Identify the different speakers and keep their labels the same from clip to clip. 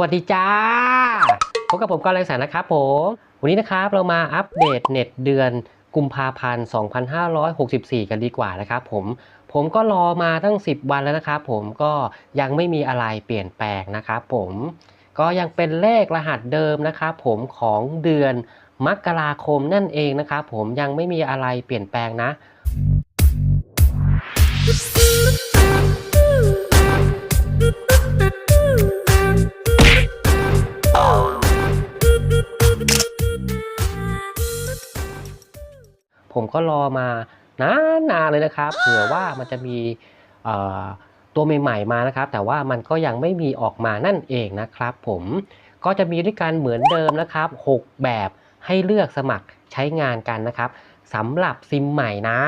Speaker 1: วัสดีจ้า พบกับผมกอลังสารนะครับผม วันนี้นะครับเรามาอัปเดตเน็ตเดือนกุมภาพันธ์ 2564 กันดีกว่านะครับผม ผมก็รอมาตั้ง 10 วันแล้วนะครับผมก็ยังไม่มีอะไรเปลี่ยนแปลงนะครับผม ก็ยังเป็นเลขรหัสเดิมนะครับผมของเดือนมกราคมนั่นเองนะครับผมยังไม่มีอะไรเปลี่ยนแปลงนะ ก็รอมานานๆเลยนะครับเผื่อว่ามันจะมีเอ่อตัวใหม่ๆมานะครับ แต่ว่ามันก็ยังไม่มีออกมานั่นเองนะครับ ผมก็จะมีด้วยกันเหมือนเดิมนะครับ 6 แบบให้เลือกสมัครใช้งานกันนะครับสำหรับซิมใหม่นะ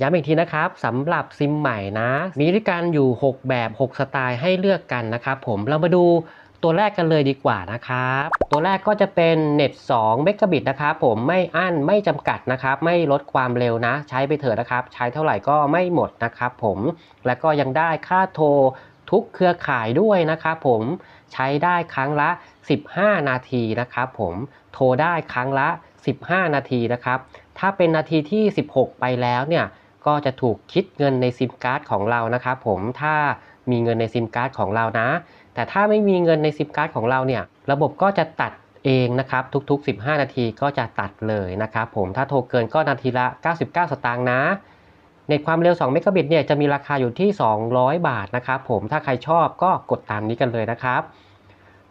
Speaker 1: ย้ำอีกทีนะครับสำหรับซิมใหม่นะ มีด้วยกันอยู่ 6 แบบ 6 สไตล์ให้เลือกกันนะครับผมเรามาดู ตัวแรกกันเลยดีกว่านะครับ ตัวแรกก็จะเป็นเน็ต2เมกะบิตนะครับผมไม่อั้นไม่จำกัดนะครับ ไม่ลดความเร็วนะ ใช้ไปเถอะนะครับ ใช้เท่าไหร่ก็ไม่หมดนะครับผมและก็ยังได้ค่าโทรทุกเครือข่ายด้วยนะครับผมใช้ได้ครั้งละ 15 นาทีนะครับผมโทรได้ครั้งละ 15 นาทีนะครับ ถ้าเป็นนาทีที่ 16 ไปแล้วเนี่ยก็จะถูกคิดเงินในซิมการ์ดของเรานะครับผมถ้ามีเงินในซิมการ์ดของเรานะ แต่ถ้าไม่มีเงินในซิมการ์ดของเราเนี่ย ระบบก็จะตัดเองนะครับ ทุกๆ 15 นาทีก็จะตัดเลยนะครับผมถ้าโทรเกินก็นาทีละ 99 สตางค์นะ เน็ตความเร็ว 2 เมกะบิตเนี่ยจะมีราคาอยู่ที่ 200 บาทนะครับผมถ้าใครชอบก็กดตามนี้กันเลยนะครับ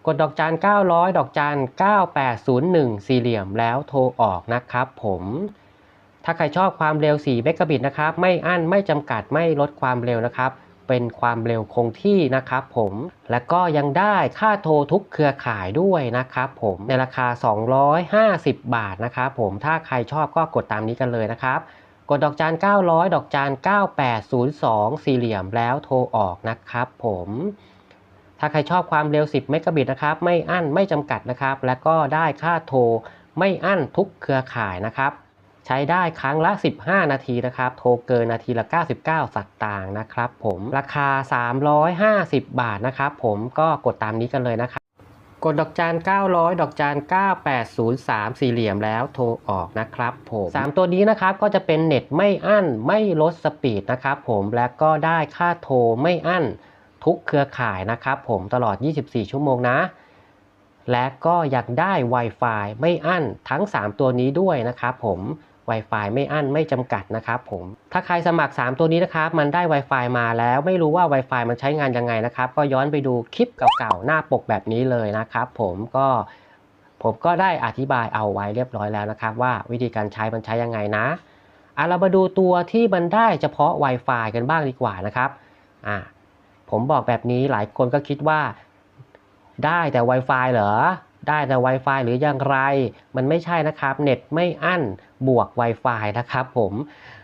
Speaker 1: กดดอกจัน 900 ดอกจัน 9801 สี่เหลี่ยมแล้วโทรออกนะครับผมถ้าใครชอบความเร็ว 4 เมกะบิตนะครับ ไม่อั้น ไม่จำกัด ไม่ลดความเร็วนะครับ เป็นความเร็วคงที่นะครับผม และก็ยังได้ค่าโทรทุกเครือข่ายด้วยนะครับผมในราคา 250 บาทนะครับผมถ้าใครชอบก็กดตามนี้กันเลยนะครับกดดอกจาน 900 ดอกจาน 9802 สี่เหลี่ยมแล้วโทรออกนะครับผมถ้าใครชอบความเร็ว 10 เมกะบิตนะครับ ไม่อั้นไม่จำกัดนะครับ และก็ได้ค่าโทรไม่อั้นทุกเครือข่ายนะครับ ใช้ได้ครั้งละ 15 นาทีนะครับ โทรเกินนาทีละ 99 สัตตางนะครับผมราคา 350 บาทนะครับผมก็กดตามนี้กันเลยนะครับกดดอกจาน 900 ดอกจาน 9803 สี่เหลี่ยมแล้วโทรออกนะครับผม 3 ตัวนี้นะครับก็จะเป็นเน็ตไม่อั้นไม่ลดสปีดนะครับผมและก็ได้ค่าโทรไม่อั้นทุกเครือข่ายนะครับผมตลอด 24 ชั่วโมงนะ และก็ยังได้ Wi-Fi ไม่อั้นทั้ง 3 ตัวนี้ด้วยนะครับผม Wi-Fi ไม่อั้นไม่จำกัดนะครับผมถ้าใครสมัคร 3 ตัวนี้นะครับมันได้ Wi-Fi มาแล้วไม่รู้ว่า Wi-Fi มันใช้งานยังไงนะครับ ก็ย้อนไปดูคลิปเก่าๆหน้าปกแบบนี้เลยนะครับ ผมก็ผมก็ได้อธิบายเอาไว้เรียบร้อยแล้วนะครับ ว่าวิธีการใช้มันใช้ยังไงนะอะเรามาดูตัวที่มันได้เฉพาะ Wi-Fi กันบ้างดีกว่านะครับอะผมบอกแบบนี้หลายคนก็คิดว่าได้แต่ Wi-Fi เหรอ ได้แต่ Wi-Fi หรืออย่างไร มันไม่ใช่นะครับ เน็ตไม่อั้นบวก Wi-Fi นะครับผม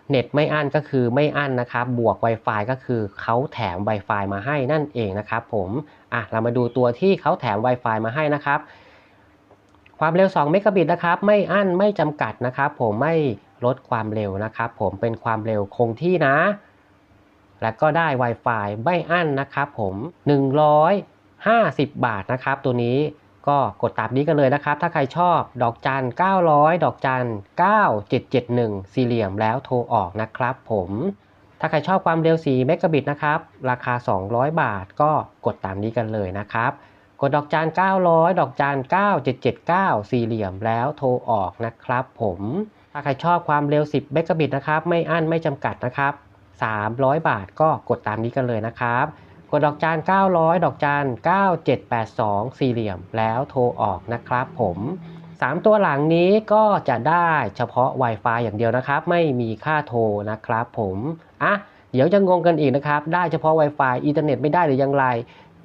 Speaker 1: เน็ตไม่อั้นก็คือไม่อั้นนะครับ บวก Wi-Fi ก็คือเขาแถม Wi-Fi มาให้นั่นเองนะครับผมอะเรามาดูตัวที่เขาแถม Wi-Fi มาให้นะครับ ความเร็ว 2 เมกะบิตนะครับ ไม่อั้นไม่จำกัดนะครับ ผมไม่ลดความเร็วนะครับ ผมเป็นความเร็วคงที่นะ แล้วก็ได้ Wi-Fi ไม่อั้นนะครับผม 150 บาทนะครับ ตัวนี้ ก็กดตามนี้กันเลยนะครับ ถ้าใครชอบดอกจัน 900 ดอกจัน 9771 สี่เหลี่ยมแล้วโทรออกนะครับผมถ้าใครชอบความเร็ว 4 เมกะบิตนะครับ ราคา 200 บาทก็กดตามนี้กันเลยนะครับ กดดอกจัน900 ดอกจัน9779 สี่เหลี่ยมแล้วโทรออกนะครับผม ถ้าใครชอบความเร็ว 10 เมกะบิตนะครับ ไม่อั้นไม่จำกัดนะครับ 300 บาทก็กดตามนี้กันเลยนะครับ กดดอกจาน 900 ดอกจาน 9782 สี่เหลี่ยมแล้วโทรออกนะครับผม 3 ตัวหลังนี้ก็จะได้เฉพาะ Wi-Fi อย่างเดียวนะครับ ไม่มีค่าโทรนะครับผมอะเดี๋ยวจะงงกันอีกนะครับ ได้เฉพาะ Wi-Fi อินเทอร์เน็ตไม่ได้หรือยังไร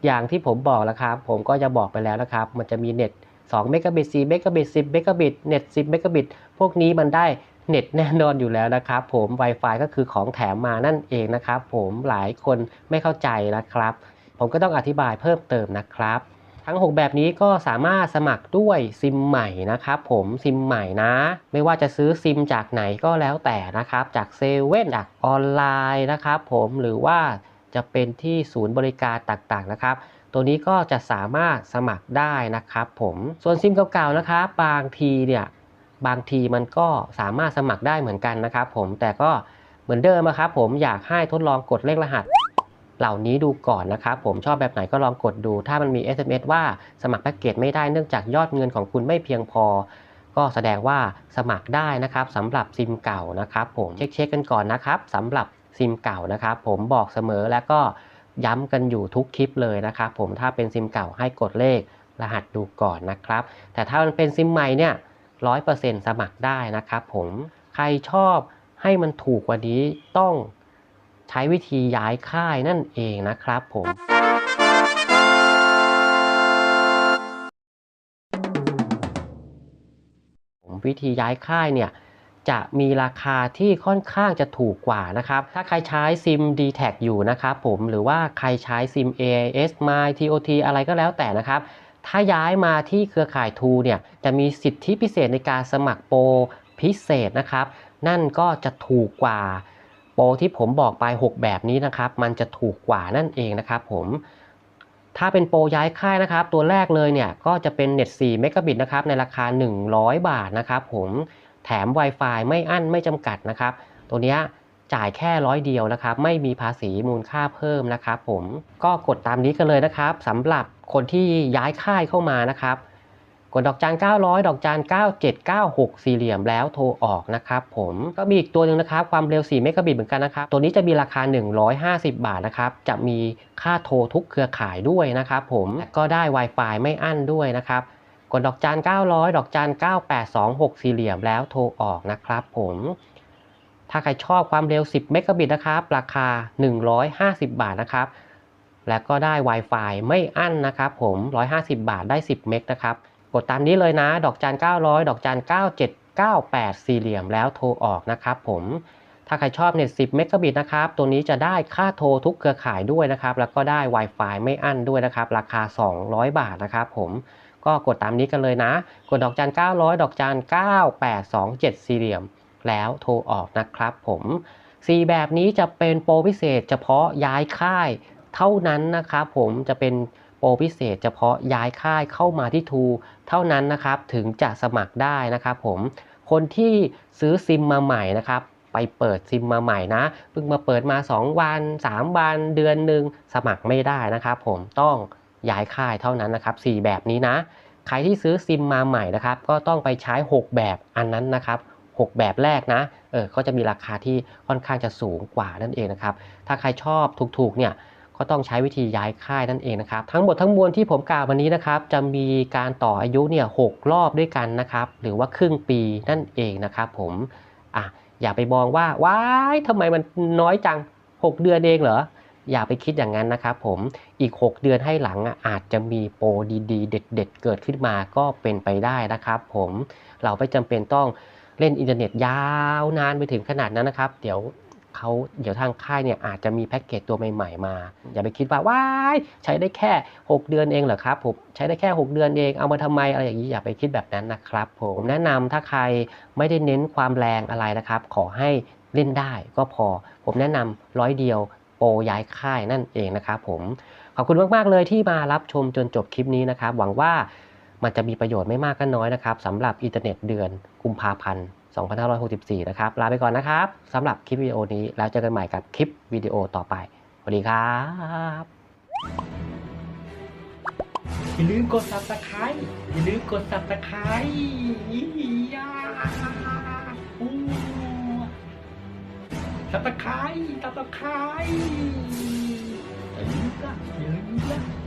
Speaker 1: อย่างที่ผมบอกแล้วครับ ผมก็จะบอกไปแล้วนะครับ มันจะมีเน็ต2เมกะบิต4เมกะบิต10เมกะบิตเน็ต10เมกะบิตพวกนี้มันได้ เน็ตแน่นอนอยู่แล้วนะครับผม Wi-Fi ก็คือของแถมมานั่นเองนะครับผมหลายคนไม่เข้าใจนะครับ ผมก็ต้องอธิบายเพิ่มเติมนะครับ ทั้ง 6 แบบนี้ก็สามารถสมัครด้วยซิมใหม่นะครับผมซิมใหม่นะ ไม่ว่าจะซื้อซิมจากไหนก็แล้วแต่นะครับ จากเซเว่นจากออนไลน์นะครับผมหรือว่าจะเป็นที่ศูนย์บริการต่างๆนะครับตัวนี้ก็จะสามารถสมัครได้นะครับผมส่วนซิมเก่าๆนะครับ บางทีเนี่ย บางทีมันก็สามารถสมัครได้เหมือนกันนะครับ ผมแต่ก็เหมือนเดิมนะครับผมอยากให้ทดลองกดเลขรหัส เหล่านี้ดูก่อนนะครับ ผมชอบแบบไหนก็ลองกดดู ถ้ามันมี SMS ว่าสมัครแพ็กเกจไม่ได้เนื่องจากยอดเงินของคุณไม่เพียงพอ ก็แสดงว่าสมัครได้นะครับสำหรับซิมเก่านะครับ ผมเช็คเช็คกันก่อนนะครับสำหรับซิมเก่านะครับ ผมบอกเสมอแล้วก็ย้ำกันอยู่ทุกคลิปเลยนะครับ ผมถ้าเป็นซิมเก่าให้กดเลขรหัสดูก่อนนะครับ แต่ถ้ามันเป็นซิมใหม่เนี่ย ร้อยเปอร์เซ็นต์สมัครได้นะครับผมใครชอบให้มันถูกกว่านี้ต้องใช้วิธีย้ายค่ายนั่นเองนะครับผมผมวิธีย้ายค่ายเนี่ยจะมีราคาที่ค่อนข้างจะถูกกว่านะครับ ถ้าใครใช้ซิม d t แทอยู่นะครับผม หรือว่าใครใช้ซิม AIS My TOT อะไรก็แล้วแต่นะครับ ถ้าย้ายมาที่เครือข่าย t ูเนี่ยจะมีสิทธิพิเศษในการสมัครโปรพิเศษนะครับ นั่นก็จะถูกกว่าโปรที่ผมบอกไป 6 แบบนี้นะครับ มันจะถูกกว่านั่นเองนะครับผมถ้าเป็นโปรย้ายค่ายนะครับ ตัวแรกเลยเนี่ยก็จะเป็นเน็ต4เมกะบิตนะครับในราคา 100 บาทนะครับผมแถม Wi-Fi ไม่อั้นไม่จำกัดนะครับ ตัวนี้จ่ายแค่ร้อยเดียวนะครับ ไม่มีภาษีมูลค่าเพิ่มนะครับผมก็กดตามนี้กันเลยนะครับสำหรับ คนที่ย้ายค่ายเข้ามานะครับ กดดอกจาน900 ดอกจาน9796 สี่เหลี่ยมแล้วโทรออกนะครับผมก็มีอีกตัวหนึ่งนะครับ ความเร็ว 4 เมกะบิตเหมือนกันนะครับ ตัวนี้จะมีราคา 150 บาทนะครับ จะมีค่าโทรทุกเครือข่ายด้วยนะครับผมก็ได้ Wi-Fi ไม่อั้นด้วยนะครับกดดอกจาน900 ดอกจาน9826 สี่เหลี่ยมแล้วโทรออกนะครับผมถ้าใครชอบความเร็ว 10 เมกะบิตนะครับ ราคา 150 บาทนะครับ แล้วก็ได้ Wi-Fi ไม่อั้นนะครับผม 150 บาทได้ 10 เมกนะครับ กดตามนี้เลยนะ ดอกจาน 900 ดอกจาน 9798 สี่เหลี่ยมแล้วโทรออกนะครับผม ถ้าใครชอบเน็ต 10 เมกะบิตนะครับ ตัวนี้จะได้ค่าโทรทุกเครือข่ายด้วยนะครับ แล้วก็ได้ Wi-Fi ไม่อั้นด้วยนะครับ ราคา 200 บาทนะครับผม ก็กดตามนี้กันเลยนะ กดดอกจัน900 ดอกจัน9827 สี่เหลี่ยม แล้วโทรออกนะครับผม 4 แบบนี้จะเป็นโปรพิเศษ เฉพาะย้ายค่าย เท่านั้นนะครับผมจะเป็นโปรพิเศษเฉพาะย้ายค่ายเข้ามาที่ทูเท่านั้นนะครับถึงจะสมัครได้นะครับผมคนที่ซื้อซิมมาใหม่นะครับไปเปิดซิมมาใหม่นะเพิ่งมาเปิดมา 2 วัน 3 วัน เดือนหนึ่งสมัครไม่ได้นะครับ ผมต้องย้ายค่ายเท่านั้นนะครับ 4 แบบนี้นะ ใครที่ซื้อซิมมาใหม่นะครับ ก็ต้องไปใช้ 6 แบบอันนั้นนะครับ 6 แบบแรกนะเออก็จะมีราคาที่ค่อนข้างจะสูงกว่านั่นเองนะครับ ถ้าใครชอบถูกๆเนี่ย ก็ต้องใช้วิธีย้ายค่ายนั่นเองนะครับทั้งหมดทั้งมวลที่ผมกล่าววันนี้นะครับจะมีการต่ออายุเนี่ยหกรอบด้วยกันนะครับหรือว่าครึ่งปีนั่นเองนะครับผมอะอย่าไปมองว่าว้ายทำไมมันน้อยจัง 6 เดือนเองเหรออย่าไปคิดอย่างนั้นนะครับผมอีก 6 เดือนให้หลังอาจจะมีโปรดีๆ เด็ด ๆ เกิดขึ้นมาก็เป็นไปได้นะครับผมเราไม่จำเป็นต้องเล่นอินเทอร์เน็ตยาวนานไปถึงขนาดนั้นนะครับ เดี๋ยว เขาเดี๋ยวทางค่ายเนี่ยอาจจะมีแพ็กเกจตัวใหม่ ๆ มา อย่าไปคิดว่าว้ายใช้ได้แค่ 6 เดือนเองเหรอครับผมใช้ได้แค่ 6 เดือนเองเอามาทำไมอะไรอย่างนี้อย่าไปคิดแบบนั้นนะครับ ผมแนะนำถ้าใครไม่ได้เน้นความแรงอะไรนะครับ ขอให้เล่นได้ก็พอ ผมแนะนำร้อยเดียวโปรย้ายค่ายนั่นเองนะครับผมขอบคุณมาก ๆ เลยที่มารับชมจนจบคลิปนี้นะครับ หวังว่ามันจะมีประโยชน์ไม่มากก็น้อยนะครับสำหรับอินเทอร์เน็ตเดือนกุมภาพันธ์ 2564 นะครับ ลาไปก่อนนะครับสำหรับคลิปวิดีโอนี้แล้วเจอกันใหม่กับคลิปวิดีโอต่อไปสวัสดีครับ
Speaker 2: อย่าลืมกด subscribe อย่าลืมกด subscribe ยาอู้ subscribe subscribe อย่าลืมละอย่าลืมละ